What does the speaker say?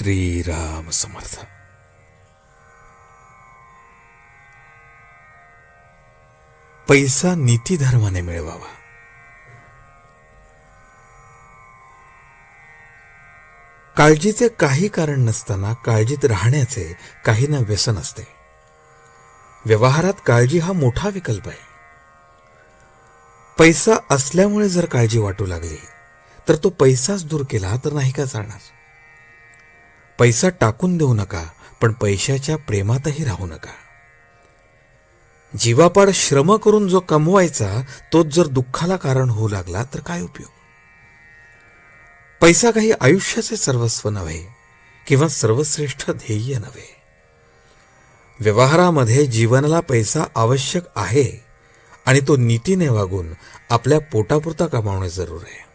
श्रीराम समर्थ. पैसा नीती धर्माने मिळवावा. काळजीचे काही कारण नसताना काळजीत राहण्याचे काही ना व्यसन असते. व्यवहारात काळजी हा मोठा विकल्प आहे. पैसा असल्यामुळे जर काळजी वाटू लागली तर तो पैसाच दूर केला तर नाही का चालणार? पैसा टाकून देऊ नका पण पैशाच्या प्रेमातही राहू नका. जीवापाड श्रम करून जो कमवायचा तोच जर दुःखाला कारण होऊ लागला तर काय उपयोग? पैसा काही आयुष्याचे सर्वस्व नव्हे किंवा सर्वश्रेष्ठ ध्येय नव्हे. व्यवहारामध्ये जीवनाला पैसा आवश्यक आहे आणि तो नीतीने वागून आपल्या पोटापुरता कमावणे जरूर आहे.